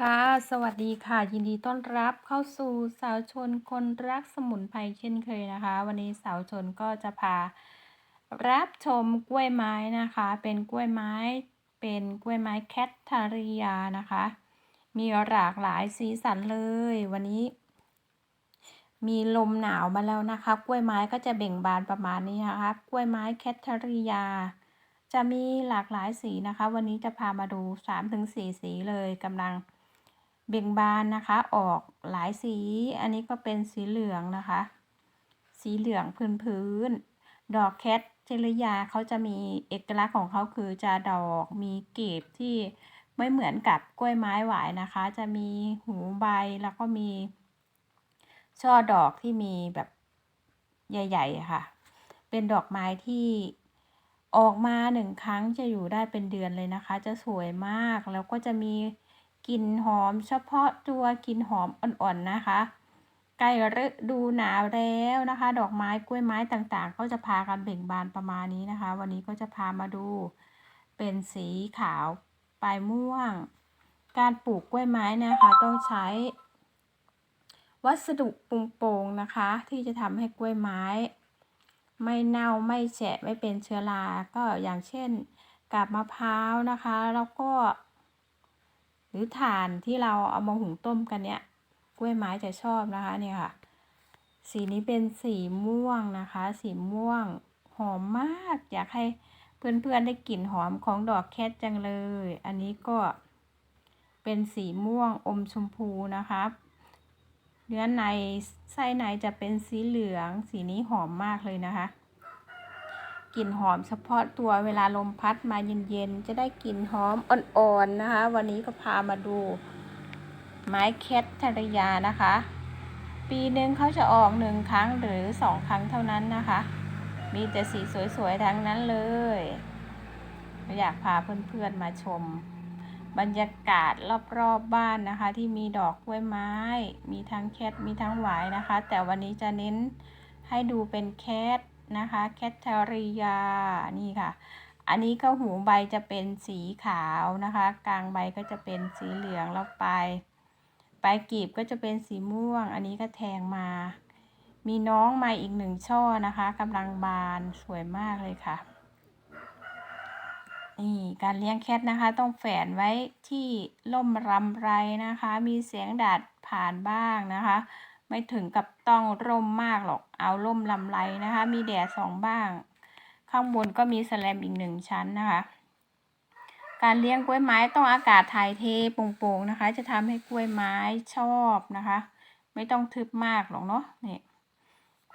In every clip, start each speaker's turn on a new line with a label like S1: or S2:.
S1: ค่ะ สวัสดีค่ะ ยินดีต้อนรับเข้าสู่สาวชนคนรักสมุนไพรเช่นเคยนะคะ วันนี้สาวชนก็จะพา รับชมกล้วยไม้นะคะ เป็นกล้วยไม้ เป็นกล้วยไม้แคททาริยานะคะ มีหลากหลายสีสันเลย วันนี้ มีลมหนาวมาแล้วนะคะ กล้วยไม้ก็จะเบ่งบานประมาณนี้นะคะ กล้วยไม้แคททาริยาจะมีหลากหลายสีนะคะ วันนี้จะพามาดู 3-4 สีเลยกำลัง เบ่งบานนะคะ ออกหลายสี อันนี้ก็เป็นสีเหลืองนะคะ สีเหลืองพื้นพื้น ดอกแคทเจริยาเขาจะมีเอกลักษณ์ของเขาคือจะดอกมีเกบที่ไม่เหมือนกับกล้วยไม้หวายนะคะ จะมีหูใบแล้วก็มี ช่อดอกที่มีแบบใหญ่ ๆ ค่ะ เป็นดอกไม้ที่ออกมาหนึ่งครั้งจะอยู่ได้เป็นเดือนเลยนะคะ จะสวยมากแล้วก็จะมี กลิ่นหอมเฉพาะตัวกลิ่นหอมอ่อนๆนะคะ ใกล้ฤดูหนาวแล้วนะคะ ดอกไม้กล้วยไม้ต่างๆ ก็จะพากันเบ่งบานประมาณนี้นะคะ วันนี้ก็จะพามาดู เป็นสีขาวปลายม่วง การปลูกกล้วยไม้นะคะต้องใช้ วัสดุปรุงโปร่งนะคะ ที่จะทำให้กล้วยไม้ ไม่เน่าไม่แฉะไม่เป็นเชื้อรา ก็อย่างเช่นกาบมะพร้าวนะคะ แล้วก็ รือถ่านที่เราเอามาหุงต้มกันเนี่ยกล้วยไม้จะชอบนะคะเนี่ยค่ะ สีนี้เป็นสีม่วงนะคะ สีม่วงหอมมาก อยากให้เพื่อนๆได้กลิ่นหอมของดอกแคทจังเลย อันนี้ก็เป็นสีม่วงอมชมพูนะคะเนื้อในไส้ในจะเป็นสีเหลือง สีนี้หอมมากเลยนะคะ กลิ่นหอมเฉพาะตัวเวลาลมพัดมาเย็นๆ จะได้กลิ่นหอมอ่อนๆนะคะ วันนี้ก็พามาดู ไม้แคททารยานะคะ ปีหนึ่งเขาจะออกหนึ่งครั้งหรือสองครั้งเท่านั้นนะคะ มีแต่สีสวยๆทั้งนั้นเลยอยากพาเพื่อนๆมาชม บรรยากาศรอบๆบ้านนะคะ ที่มีดอกกล้วยไม้ มีทั้งแคทมีทั้งหวายนะคะ แต่วันนี้จะเน้นให้ดูเป็นแคท นะคะแคทเทอริยานี่ค่ะ อันนี้ก็หูใบจะเป็นสีขาวนะคะ กลางใบก็จะเป็นสีเหลืองแล้วปลายปลายกีบก็จะเป็นสีม่วง อันนี้ก็แทงมา มีน้องมาอีกหนึ่งช่อนะคะกำลังบานสวยมากเลยค่ะนี่การเลี้ยงแคทนะคะต้องแฝนไว้ที่ล่มรำไรนะคะ มีเสียงดัดผ่านบ้างนะคะ ไม่ถึงกับต้องร่มมากหรอก เอาร่มลำไรนะคะ มีแดดสองบ้าง ข้างบนก็มีแสลมอีกหนึ่งชั้นนะคะ การเลี้ยงกล้วยไม้ต้องอากาศถ่ายเทโปร่งๆนะคะ จะทำให้กล้วยไม้ชอบนะคะ ไม่ต้องทึบมากหรอกเนาะนี่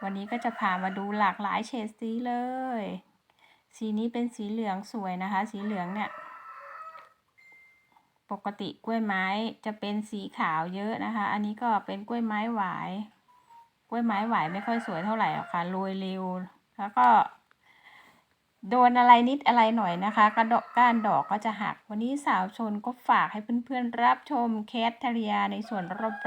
S1: วันนี้ก็จะพามาดูหลากหลายเฉดสีเลย สีนี้เป็นสีเหลืองสวยนะคะ สีเหลืองเนี่ย ปกติกล้วยไม้จะเป็นสีขาวเยอะนะคะ อันนี้ก็เป็นกล้วยไม้หวาย กล้วยไม้หวายไม่ค่อยสวยเท่าไหร่หรอกค่ะโรยเร็ว แล้วก็ โดนอะไรนิดอะไรหน่อยนะคะกระดกก้านดอกก็จะหัก วันนี้สาวชนก็ฝากให้เพื่อนๆรับชมแคทเทเรียในส่วนรอบๆ